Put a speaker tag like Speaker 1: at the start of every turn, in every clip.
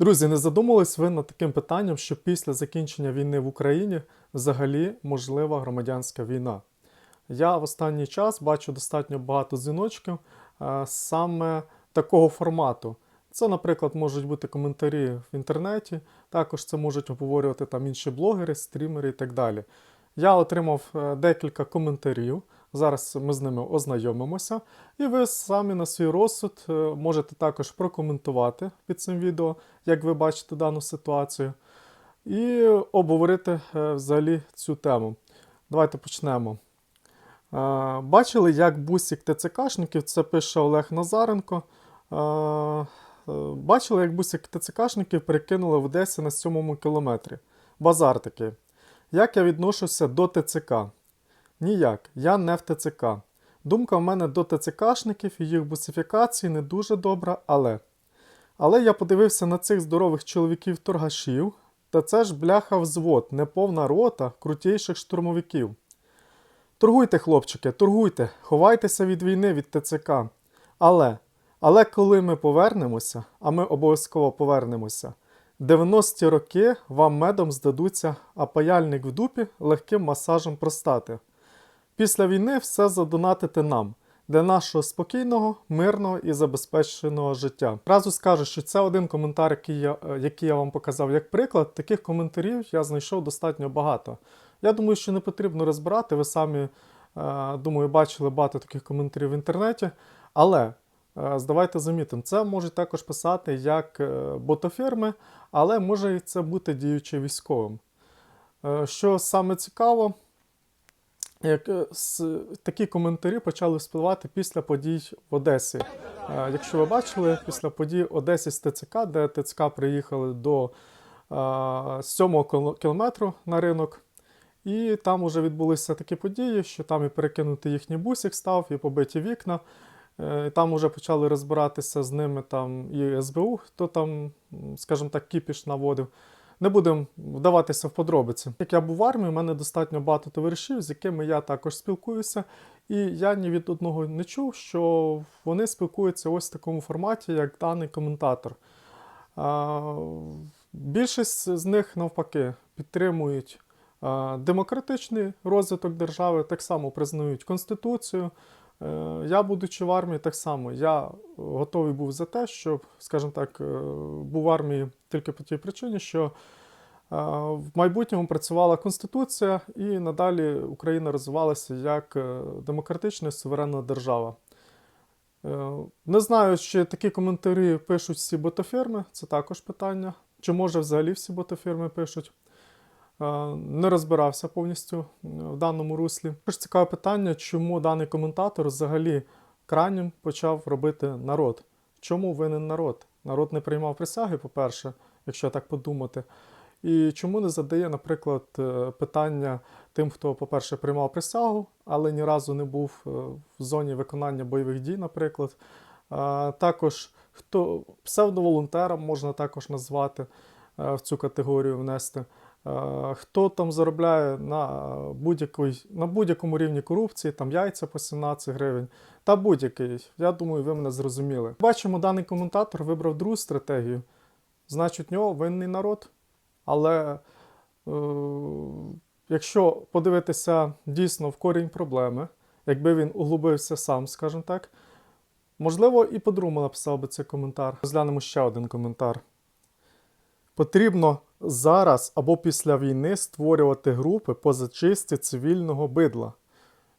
Speaker 1: Друзі, не задумались ви над таким питанням, що після закінчення війни в Україні взагалі можлива громадянська війна. Я в останній час бачу достатньо багато дзвіночків е, саме такого формату. Це, наприклад, можуть бути коментарі в інтернеті, також це можуть обговорювати там інші блогери, стрімери і так далі. Я отримав е, декілька коментарів. Зараз ми з ними ознайомимося, і ви самі на свій розсуд е, можете також прокоментувати під цим відео, як ви бачите дану ситуацію, і обговорити е, взагалі цю тему. Давайте почнемо. Е, Бачили, як бусик ТЦКшників, це пише Олег Назаренко. Бачили, як бусик ТЦКшників перекинули в Одесі на сьомому кілометрі. Базар такий. Як я відношуся до ТЦК? Ніяк, я не в ТЦК. Думка в мене до ТЦКшників і їх бусифікації не дуже добра, але. Але я подивився на цих здорових чоловіків-торгашів, та це ж бляха взвод, неповна рота крутійших штурмовиків. Торгуйте, хлопчики, торгуйте, ховайтеся від війни, від ТЦК. Але, але коли ми повернемося, а ми обов'язково повернемося, 90-ті роки вам медом здадуться, а паяльник в дупі легким масажем простати. Після війни все задонатити нам для нашого спокійного, мирного і забезпеченого життя. Разу скажу, що це один коментар, який я, е, який я вам показав як приклад. Таких коментарів я знайшов достатньо багато. Я думаю, що не потрібно розбирати. Ви самі, е, думаю, бачили багато таких коментарів в інтернеті. Але е, здавайте замітимо, це можуть також писати як ботофірми, але може це бути діючи військовим. Що саме цікаво, як е, такі коментарі почали вспливати після подій в Одесі. Е, Якщо ви бачили, після подій Одесі з ТЦК, де ТЦК приїхали до е, 7 кілометру на ринок, і там вже відбулися такі події, що там і перекинутий їхній бусик став, і побиті вікна. Е, І там вже почали розбиратися з ними там і СБУ, хто там, скажімо так, кіпіш наводив. Не будемо вдаватися в подробиці. Як я був в армії, у мене достатньо багато товаришів, з якими я також спілкуюся, і я ні від одного не чув, що вони спілкуються ось в такому форматі, як даний коментатор. Більшість з них навпаки підтримують демократичний розвиток держави, так само признають Конституцію. Е, Я, будучи в армії, так само я готовий був за те, щоб, скажімо так, е, був в армії тільки по тій причині, що е, в майбутньому працювала Конституція і надалі Україна розвивалася як е, демократична і суверенна держава. Е, Не знаю, чи такі коментарі пишуть всі ботофірми, це також питання. Чи може взагалі всі ботофірми пишуть? Е, Не розбирався повністю е, в даному руслі. Також цікаве питання, чому даний коментатор взагалі крайнім почав робити народ. Чому винен народ? Народ не приймав присяги, по-перше, якщо так подумати. І чому не задає, наприклад, е, питання тим, хто, по-перше, приймав присягу, але ні разу не був в зоні виконання бойових дій, наприклад. Також хто псевдоволонтером можна також назвати в цю категорію внести. Е, Хто там заробляє на, будь-якому рівні корупції, там яйця по 17 гривень, та будь-який. Я думаю, ви мене зрозуміли. Бачимо, даний коментатор вибрав другу стратегію. Значить, в нього винний народ. Але е, якщо подивитися дійсно в корінь проблеми, якби він углубився сам, скажімо так, можливо, і по-другому написав би цей коментар. Розглянемо ще один коментар. Потрібно зараз або після війни створювати групи по зачистці цивільного бидла.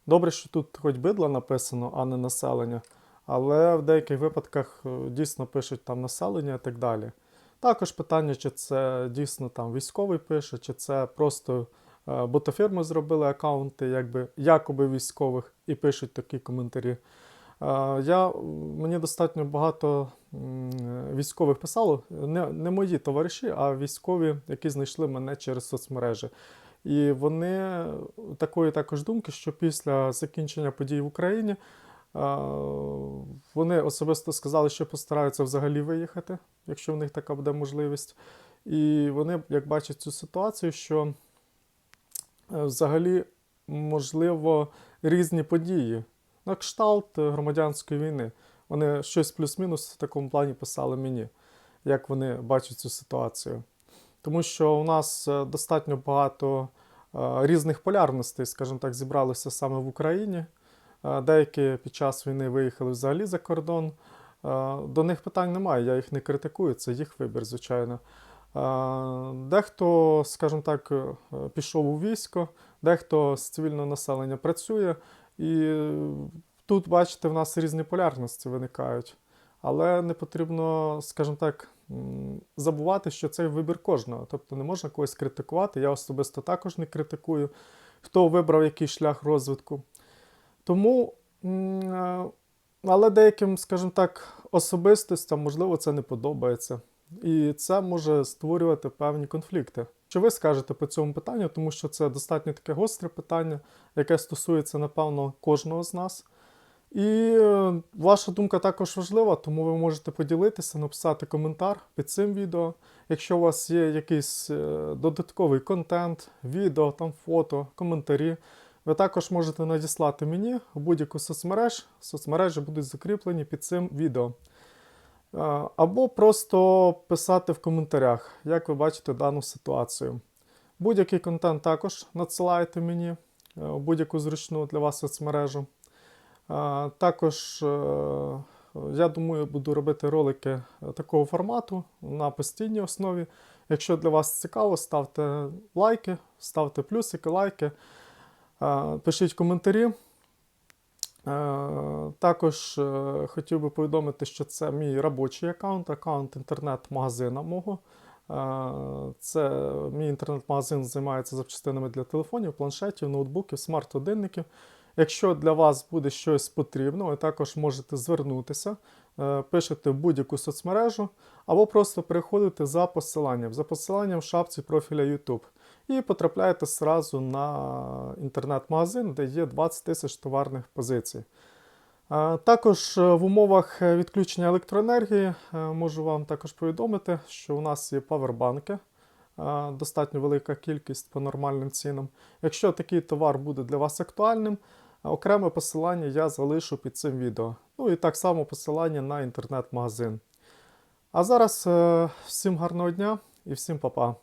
Speaker 1: Добре, що тут хоч бидла написано, а не населення, але в деяких випадках е, дійсно пишуть там населення і так далі. Також питання, чи це дійсно там військовий пише, чи це просто е, ботофірми зробили аккаунти, якби якоби військових, і пишуть такі коментарі. Е, Я, мені достатньо багато військових писало, не, не мої товариші, а військові, які знайшли мене через соцмережі. І вони такої також думки, що після закінчення подій в Україні е, вони особисто сказали, що постараються взагалі виїхати, якщо в них така буде можливість. І вони, як бачать цю ситуацію, що е, взагалі можливо різні події на кшталт е, громадянської війни. Вони щось плюс-мінус в такому плані писали мені. як вони бачать цю ситуацію. Тому що у нас е, достатньо багато е, різних полярностей, скажімо так, зібралися саме в Україні. Е, Деякі під час війни виїхали взагалі за кордон. До них питань немає, я їх не критикую, це їх вибір, звичайно. Дехто, скажімо так, пішов у військо, дехто з цивільного населення працює. І тут, бачите, в нас різні полярності виникають. Але не потрібно, скажімо так, забувати, що це вибір кожного. Тобто не можна когось критикувати. Я особисто також не критикую, хто вибрав який шлях розвитку. Тому, е, але деяким, скажімо так, особистостям, можливо, це не подобається. І це може створювати певні конфлікти. Що ви скажете по цьому питанню, тому що це достатньо таке гостре питання, яке стосується, напевно, кожного з нас. І е, ваша думка також важлива, тому ви можете поділитися, написати коментар під цим відео. Якщо у вас є якийсь е, додатковий контент, відео, там фото, коментарі, ви також можете надіслати мені в будь-яку соцмереж. Соцмережі будуть закріплені під цим відео. Е, Або просто писати в коментарях, як ви бачите дану ситуацію. Будь-який контент також надсилайте мені в будь-яку зручну для вас соцмережу. Також, е, я думаю, буду робити ролики е, такого формату на постійній основі. Якщо для вас цікаво, ставте лайки, ставте плюсики, лайки, е, пишіть коментарі. Також хотів би повідомити, що це мій робочий аккаунт, аккаунт інтернет-магазина мого. Це мій інтернет-магазин займається запчастинами для телефонів, планшетів, ноутбуків, смарт-годинників. Якщо для вас буде щось потрібно, ви також можете звернутися, е, пишете в будь-яку соцмережу, або просто переходите за посиланням, за посиланням в шапці профіля YouTube. І потрапляєте зразу на інтернет-магазин, де є 20 тисяч товарних позицій. Е, Також е, в умовах відключення електроенергії можу вам також повідомити, що у нас є павербанки, достатньо велика кількість по нормальним цінам. Якщо такий товар буде для вас актуальним, окреме посилання я залишу під цим відео. Ну і так само посилання на інтернет-магазин. А зараз е, всім гарного дня і всім па-па.